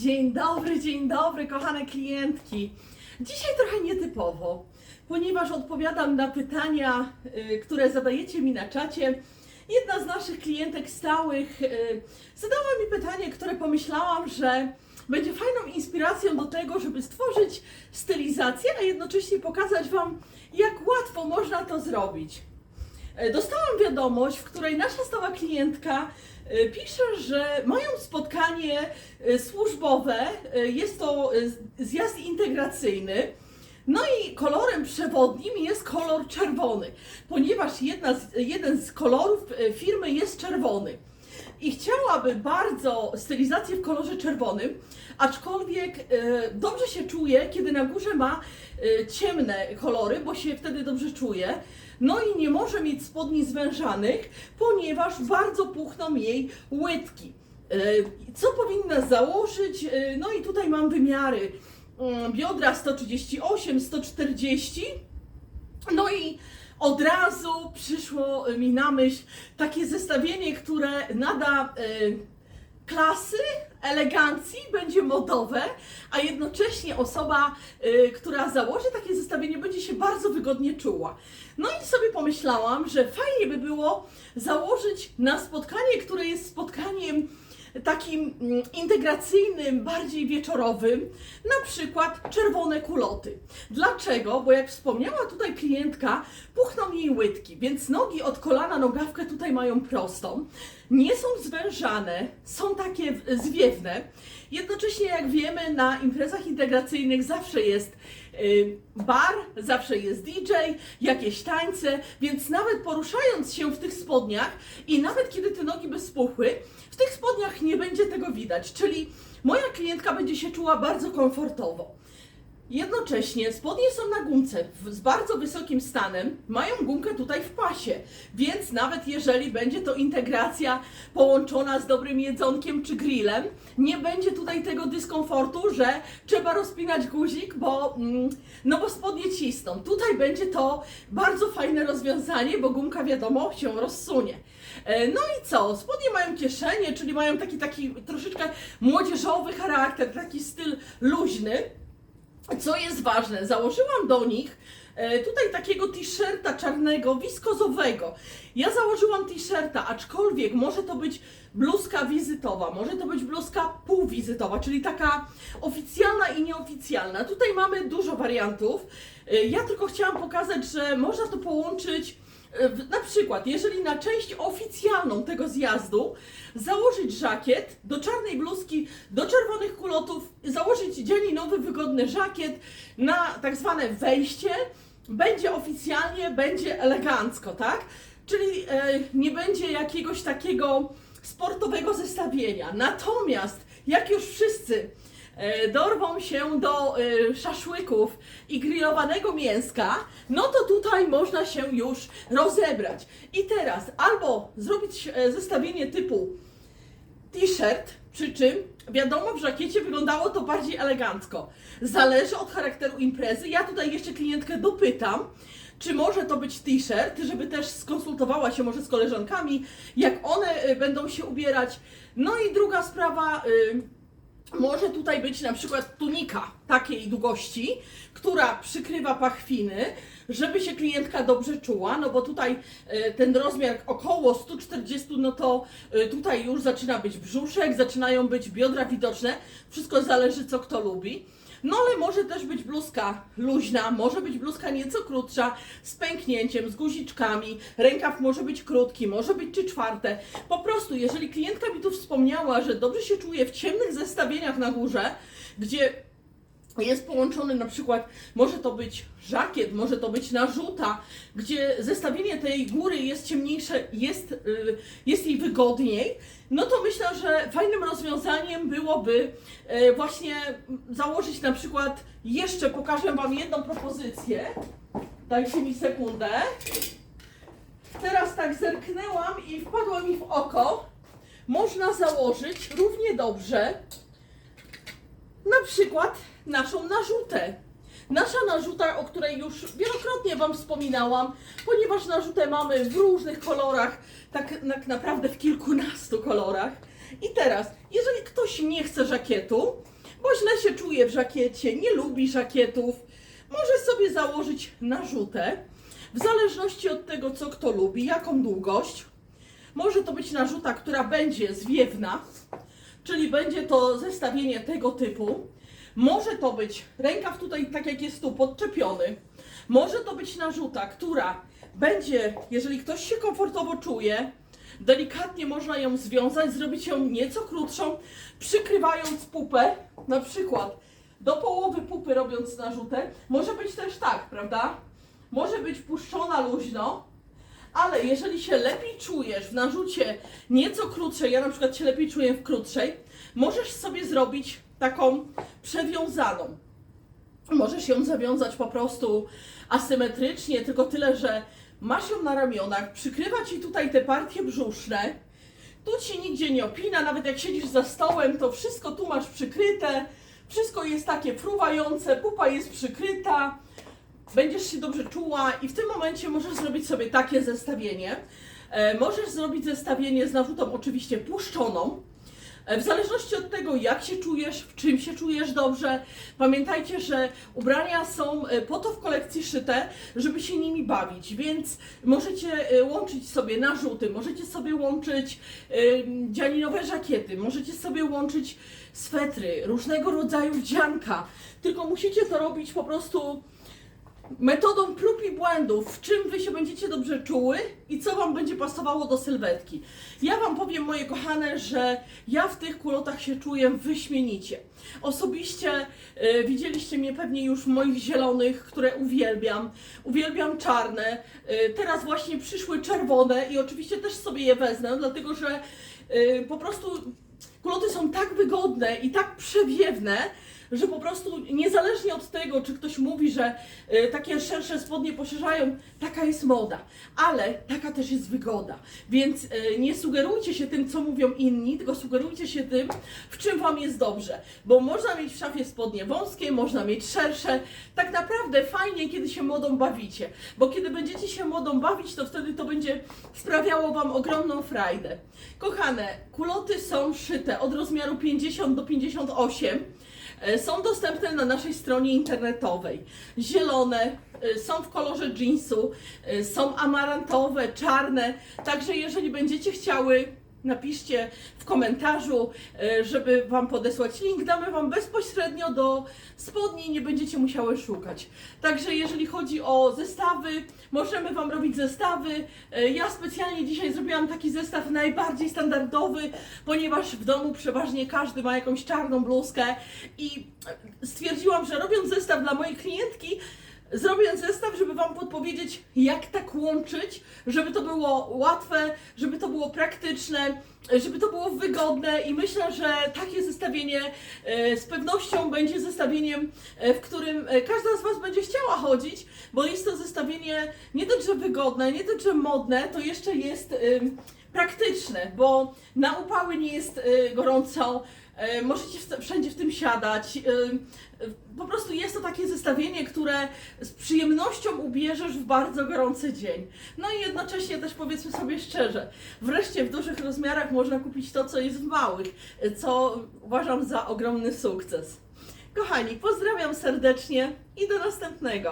Dzień dobry, dzień dobry, kochane klientki. Dzisiaj trochę nietypowo, ponieważ odpowiadam na pytania, y, które zadajecie mi na czacie. Jedna z naszych klientek stałych y, zadała mi pytanie, które pomyślałam, że będzie fajną inspiracją do tego, żeby stworzyć stylizację, a jednocześnie pokazać Wam, jak łatwo można to zrobić. E, Dostałam wiadomość, w której nasza stała klientka pisze, że mają spotkanie e, służbowe. e, Jest to e, zjazd integracyjny. No i kolorem przewodnim jest kolor czerwony, ponieważ jedna z, jeden z kolorów e, firmy jest czerwony. I chciałaby bardzo stylizację w kolorze czerwonym, aczkolwiek e, dobrze się czuje, kiedy na górze ma e, ciemne kolory, bo się wtedy dobrze czuje. No i nie może mieć spodni zwężanych, ponieważ bardzo puchną jej łydki. E, Co powinna założyć? No i tutaj mam wymiary mm, biodra 138, 140. No i od razu przyszło mi na myśl takie zestawienie, które nada klasy, elegancji, będzie modowe, a jednocześnie osoba, y, która założy takie zestawienie, będzie się bardzo wygodnie czuła. No i sobie pomyślałam, że fajnie by było założyć na spotkanie, które jest spotkaniem takim mm, integracyjnym, bardziej wieczorowym, na przykład czerwone kuloty. Dlaczego? Bo jak wspomniała tutaj klientka, puchną jej łydki, więc nogi od kolana nogawkę tutaj mają prostą, nie są zwężane, są takie zwiewne. Jednocześnie, jak wiemy, na imprezach integracyjnych zawsze jest y, bar, zawsze jest DJ, jakieś tańce, więc nawet poruszając się w tych spodniach i nawet kiedy te nogi by spuchły, w tych spodniach nie będzie tego widać, czyli moja klientka będzie się czuła bardzo komfortowo. Jednocześnie spodnie są na gumce z bardzo wysokim stanem, mają gumkę tutaj w pasie, więc nawet jeżeli będzie to integracja połączona z dobrym jedzonkiem czy grillem, nie będzie tutaj tego dyskomfortu, że trzeba rozpinać guzik, bo, mm, no bo spodnie cisną. Tutaj będzie to bardzo fajne rozwiązanie, bo gumka wiadomo się rozsunie. E, No i co? Spodnie mają kieszenie, czyli mają taki, taki troszeczkę młodzieżowy charakter, taki styl luźny. Co jest ważne, założyłam do nich e, tutaj takiego t-shirta czarnego, wiskozowego. Ja założyłam t-shirta, aczkolwiek może to być bluzka wizytowa, może to być bluzka półwizytowa, czyli taka oficjalna i nieoficjalna. Tutaj mamy dużo wariantów. E, Ja tylko chciałam pokazać, że można to połączyć na przykład, jeżeli na część oficjalną tego zjazdu założyć żakiet do czarnej bluzki, do czerwonych kulotów, założyć dzianinowy, wygodny żakiet na tak zwane wejście, będzie oficjalnie, będzie elegancko, tak? Czyli e, nie będzie jakiegoś takiego sportowego zestawienia. Natomiast jak już wszyscy e, dorwą się do e, szaszłyków i grillowanego mięska, no to tutaj można się już rozebrać. I teraz albo zrobić e, zestawienie typu t-shirt, przy czym wiadomo, w żakiecie wyglądało to bardziej elegancko. Zależy od charakteru imprezy. Ja tutaj jeszcze klientkę dopytam, czy może to być t-shirt, żeby też skonsultowała się może z koleżankami, jak one będą się ubierać. No i druga sprawa, y, może tutaj być na przykład tunika takiej długości, która przykrywa pachwiny, żeby się klientka dobrze czuła, no bo tutaj e, ten rozmiar około 140, no to e, tutaj już zaczyna być brzuszek, zaczynają być biodra widoczne, wszystko zależy co kto lubi. No ale może też być bluzka luźna, może być bluzka nieco krótsza, z pęknięciem, z guziczkami, rękaw może być krótki, może być trzy czwarte. Po prostu, jeżeli klientka mi tu wspomniała, że dobrze się czuje w ciemnych zestawieniach na górze, gdzie jest połączony na przykład, może to być żakiet, może to być narzuta, gdzie zestawienie tej góry jest ciemniejsze, jest, y, jest jej wygodniej, no to myślę, że fajnym rozwiązaniem byłoby y, właśnie założyć na przykład, jeszcze pokażę Wam jedną propozycję, dajcie mi sekundę. Teraz tak zerknęłam i wpadło mi w oko, można założyć równie dobrze na przykład naszą narzutę. Nasza narzuta, o której już wielokrotnie Wam wspominałam, ponieważ narzutę mamy w różnych kolorach, tak, tak naprawdę w kilkunastu kolorach. I teraz, jeżeli ktoś nie chce żakietu, bo źle się czuje w żakiecie, nie lubi żakietów, może sobie założyć narzutę, w zależności od tego, co kto lubi, jaką długość. Może to być narzuta, która będzie zwiewna, czyli będzie to zestawienie tego typu. Może to być rękaw tutaj, tak jak jest tu, podczepiony. Może to być narzuta, która będzie, jeżeli ktoś się komfortowo czuje, delikatnie można ją związać, zrobić ją nieco krótszą, przykrywając pupę, na przykład do połowy pupy robiąc narzutę. Może być też tak, prawda? Może być puszczona luźno, ale jeżeli się lepiej czujesz w narzucie nieco krótszej, ja na przykład się lepiej czuję w krótszej, możesz sobie zrobić taką przewiązaną. Możesz ją zawiązać po prostu asymetrycznie, tylko tyle, że masz ją na ramionach, przykrywa ci tutaj te partie brzuszne, tu ci nigdzie nie opina, nawet jak siedzisz za stołem, to wszystko tu masz przykryte, wszystko jest takie fruwające, pupa jest przykryta, będziesz się dobrze czuła i w tym momencie możesz zrobić sobie takie zestawienie. E, możesz zrobić zestawienie z narzutą oczywiście puszczoną. E, W zależności od tego, jak się czujesz, w czym się czujesz dobrze, pamiętajcie, że ubrania są e, po to w kolekcji szyte, żeby się nimi bawić, więc możecie e, łączyć sobie narzuty, możecie sobie łączyć dzianinowe żakiety, możecie sobie łączyć swetry, różnego rodzaju wdzianka, tylko musicie to robić po prostu metodą prób i błędów, w czym wy się będziecie dobrze czuły i co wam będzie pasowało do sylwetki. Ja wam powiem, moje kochane, że ja w tych kulotach się czuję wyśmienicie. Osobiście e, widzieliście mnie pewnie już w moich zielonych, które uwielbiam. Uwielbiam czarne. E, teraz właśnie przyszły czerwone i oczywiście też sobie je wezmę, dlatego że e, po prostu kuloty są tak wygodne i tak przewiewne, że po prostu niezależnie od tego, czy ktoś mówi, że y, takie szersze spodnie poszerzają, taka jest moda, ale taka też jest wygoda. Więc y, nie sugerujcie się tym, co mówią inni, tylko sugerujcie się tym, w czym Wam jest dobrze. Bo można mieć w szafie spodnie wąskie, można mieć szersze. Tak naprawdę fajnie, kiedy się modą bawicie, bo kiedy będziecie się modą bawić, to wtedy to będzie sprawiało Wam ogromną frajdę. Kochane, kuloty są szyte od rozmiaru 50 do 58. E, Są dostępne na naszej stronie internetowej. Zielone, e, są w kolorze jeansu, e, są amarantowe, czarne. Także jeżeli będziecie chciały, napiszcie w komentarzu, e, żeby Wam podesłać link. Damy Wam bezpośrednio do spodni, nie będziecie musiały szukać. Także jeżeli chodzi o zestawy, możemy Wam robić zestawy. E, Ja specjalnie dzisiaj zrobiłam taki zestaw najbardziej standardowy, ponieważ w domu przeważnie każdy ma jakąś czarną bluzkę i stwierdziłam, że robiąc zestaw dla mojej klientki, Zrobię zestaw, żeby Wam podpowiedzieć, jak tak łączyć, żeby to było łatwe, żeby to było praktyczne, żeby to było wygodne i myślę, że takie zestawienie e, z pewnością będzie zestawieniem, e, w którym e, każda z Was będzie chciała chodzić, bo jest to zestawienie nie dość, że wygodne, nie dość, że modne, to jeszcze jest praktyczne, bo na upały nie jest gorąco, możecie w, wszędzie w tym siadać. y, y, Po prostu jest to takie zestawienie, które z przyjemnością ubierzesz w bardzo gorący dzień. No i jednocześnie też powiedzmy sobie szczerze, wreszcie w dużych rozmiarach można kupić to, co jest w małych, co uważam za ogromny sukces. Kochani, pozdrawiam serdecznie i do następnego.